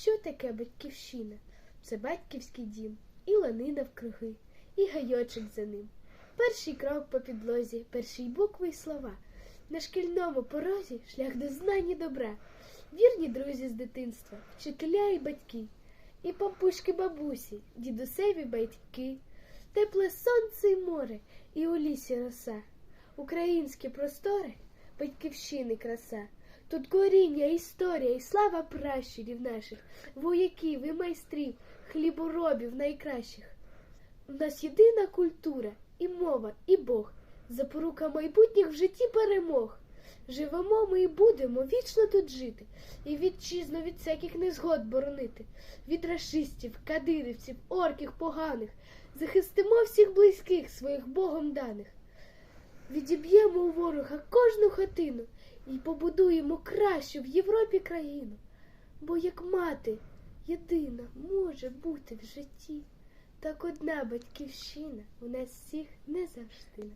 Що таке батьківщина? Це батьківський дім, і лани навкруги, і гайочок за ним. Перший крок по підлозі, перші букви й слова. На шкільному порозі шлях до знань і добра. Вірні друзі з дитинства, вчителя і батьки, і папушки бабусі, дідусеві батьки, тепле сонце й море, і у лісі роса. Українські простори, батьківщини краса. Тут коріння, історія і слава пращурів наших, вояків і майстрів, хліборобів найкращих. У нас єдина культура, і мова, і Бог, запорука майбутніх в житті перемог. Живемо ми і будемо вічно тут жити, і вітчизну від всяких незгод боронити, від рашистів, кадирівців, орків поганих, захистимо всіх близьких своїх Богом даних. Відіб'ємо у ворога кожну хатину і побудуємо кращу в Європі країну. Бо як мати єдина може бути в житті, так одна батьківщина у нас всіх не завжди.